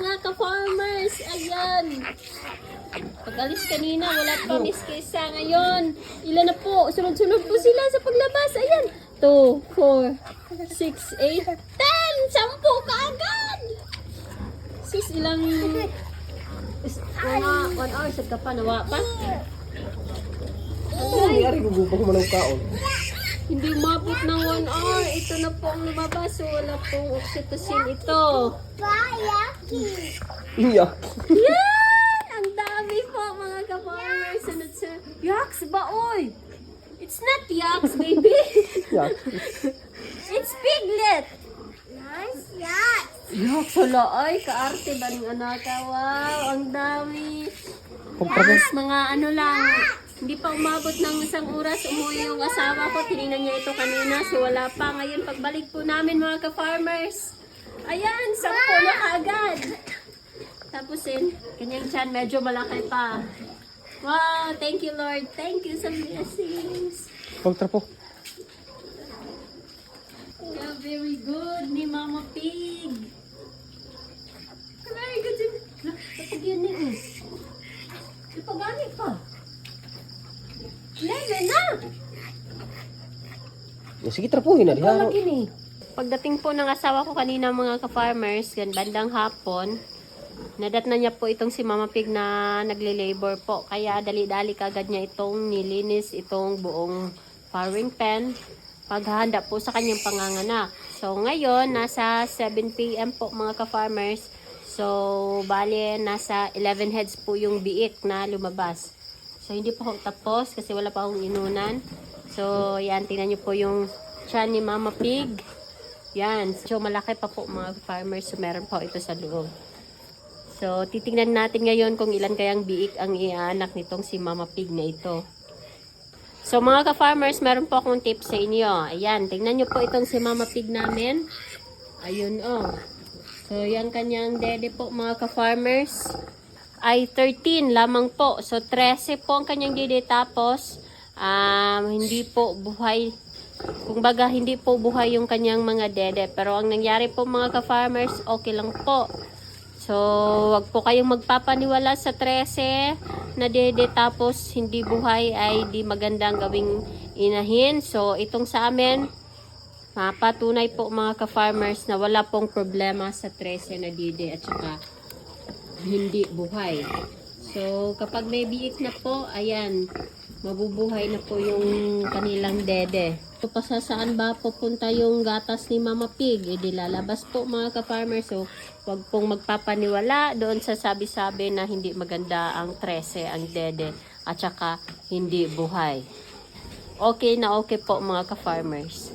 mga ka-farmers. Ayan. Pag alis kanina, wala pa Miss Kesa. Ngayon, ilan na po? Sunod-sunod po sila sa paglabas. Ayan. 2, 4, 6, 8, 10. Sampu ka agad. Sis, ilang... Is, mga 1 hour sa ka pa, nawa pa. Ano nangyari gugupang mo ng kaon? Hindi umabot ng 1 hour. Ito na po ang lumabas. So, wala pong oxytocin ito. Iyak. Yan! Ang dami po mga ka-farmers. Sunod sa... Yaks ba, oy? It's not yaks, baby. Iyak. It's piglet. Nice yacht. Yaks, wala. Ay, kaarte ba ng anak? Wow, ang dami. Tapos mga ano lang, hindi pa umabot ng isang oras, umuwi yung asawa ko. Tinignan niya ito kanina, so wala pa. Ngayon, pagbalik po namin mga ka-farmers. Ayan, sampo na kaagad. Tapos yun, kanyang chan medyo malaki pa. Wow, thank you Lord. Thank you sa blessings. Kontra po. Yeah, very good ni Mama Pig. Very good. Lah, Kapag yun eh. Ipagani pa. Lele na! Sige, trapuhin na. Ni. Pagdating po ng asawa ko kanina mga ka-farmers, gan bandang hapon, nadat na niya po itong si Mama Pig na nagle-labor po. Kaya dali-dali kagad niya itong nilinis itong buong farming pen paghahanda po sa kanyang panganganak. So ngayon, nasa 7 p.m. po mga ka-farmers. So, bale, nasa 11 heads po yung biik na lumabas. So, hindi pa ako tapos kasi wala pa akong inunan. So, yan, tingnan niyo po yung tiyan ni Mama Pig. Yan, so malaki pa po mga farmers. So, meron pa ito sa loob. So, titingnan natin ngayon kung ilan kayang biik ang iaanak nitong si Mama Pig na ito. So, mga ka-farmers, meron po akong tips sa inyo. Ayan, tingnan nyo po itong si Mama Pig namin. Ayun, oh. So, yan kanyang dede po, mga ka-farmers. Ay, 13 lamang po. So, 13 po ang kanyang dede. Tapos, um, hindi po buhay. Kung baga, hindi po buhay yung kanyang mga dede. Pero, ang nangyari po, mga ka-farmers, okay lang po. So, wag po kayong magpapaniwala sa 13 na dede tapos hindi buhay ay di magandang gawing inahin. So, itong sa amin, mapatunay po mga ka-farmers na wala pong problema sa 13 na dede at saka hindi buhay. So, kapag may biik na po, ayan, mabubuhay na po yung kanilang dede. So, pasa saan ba pupunta yung gatas ni Mama Pig? E, di lalabas po mga ka-farmer. So, wag pong magpapaniwala doon sa sabi-sabi na hindi maganda ang 13, ang dede, at saka hindi buhay. Okay na okay po mga ka-farmers.